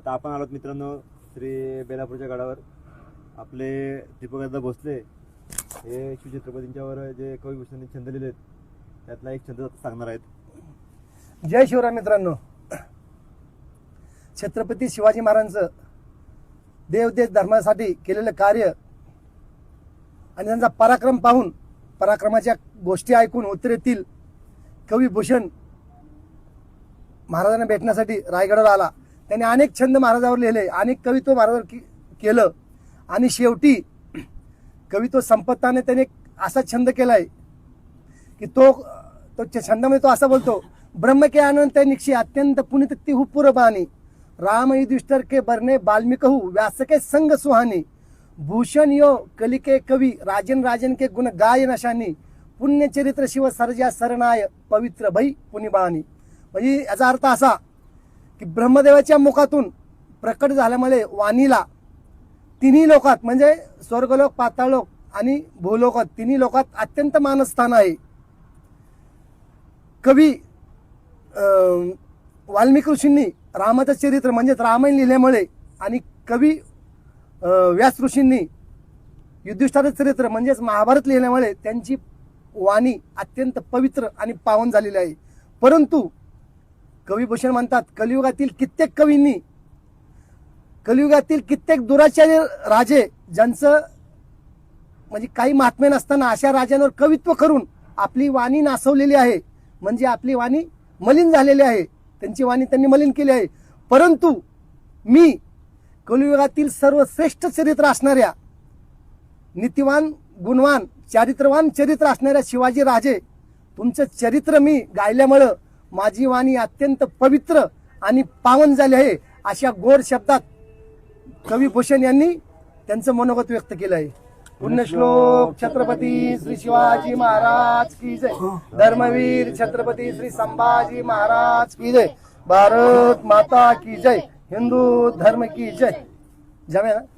आता आपण आलोत मित्रांनो श्री बेलापूरच्या गडावर. आपले दीपकदा भोसले हे शिवछत्रपतींच्यावर जे कविभूषणाने छंद लिहिले आहेत त्यातला एक छंद सांगणार आहेत. जय शिवराय मित्रांनो. छत्रपती शिवाजी महाराजांचं देवदेश धर्मासाठी केलेलं कार्य आणि त्यांचा पराक्रम पाहून पराक्रमाच्या गोष्टी ऐकून उत्तरेतील कविभूषण महाराजांना भेटण्यासाठी रायगडावर आला. त्याने अनेक छंद महाराजावर लिहिले अनेक कवित्व महाराजावर केलं. आणि शेवटी कवित्व संपत्ताने त्याने असा छंद केलाय की तो तो छंदामध्ये तो असा बोलतो ब्रह्म के अनंत निक्षी अत्यंत पुनित ती पुरबानी राम युधिष्ठर के बरने बाल्मिकहू व्यास के संग सुहानी. भूषण यो कलिके कवी राजन राजन के गुण गाय नशानी. पुण्यचरित्र शिव सर्जा सरनाय पवित्र भई पुनिबानी म्हणजे याचा अर्थ असा की ब्रह्मदेवाच्या मुखातून प्रकट झाल्यामुळे वाणीला तिन्ही लोकात म्हणजे स्वर्गलोक पाताळलोक आणि भूलोकात तिन्ही लोकात अत्यंत मानस्थान आहे. कवी वाल्मिकी ऋषींनी रामाचं चरित्र म्हणजेच रामायण लिहिल्यामुळे आणि कवी व्यास ऋषींनी युधिष्ठाचं चरित्र म्हणजेच महाभारत लिहिल्यामुळे त्यांची वाणी अत्यंत पवित्र आणि पावन झालेली आहे. परंतु कविभूषण म्हणतात कलियुगातील कित्येक कवींनी कलियुगातील कित्येक दुराचार्य राजे ज्यांचं म्हणजे काही महात्म्य नसताना अशा राजांवर कवित्व करून आपली वाणी नासवलेली आहे. म्हणजे आपली वाणी मलिन झालेली आहे. त्यांची वाणी त्यांनी मलिन केली आहे. परंतु मी कलियुगातील सर्वश्रेष्ठ चरित्र असणाऱ्या नीतिवान गुणवान चारित्रवान चरित्र असणाऱ्या शिवाजी राजे तुमचं चरित्र मी गायल्यामुळं माझी वाणी अत्यंत पवित्र आणि पावन झाली आहे अशा गोड शब्दात कवी भूषण यांनी त्यांचं मनोगत व्यक्त केलं आहे. पुण्यश्लोक छत्रपती श्री शिवाजी महाराज की जय. धर्मवीर छत्रपती श्री संभाजी महाराज की जय. भारत माता की जय. हिंदू धर्म की जय. जमे ना?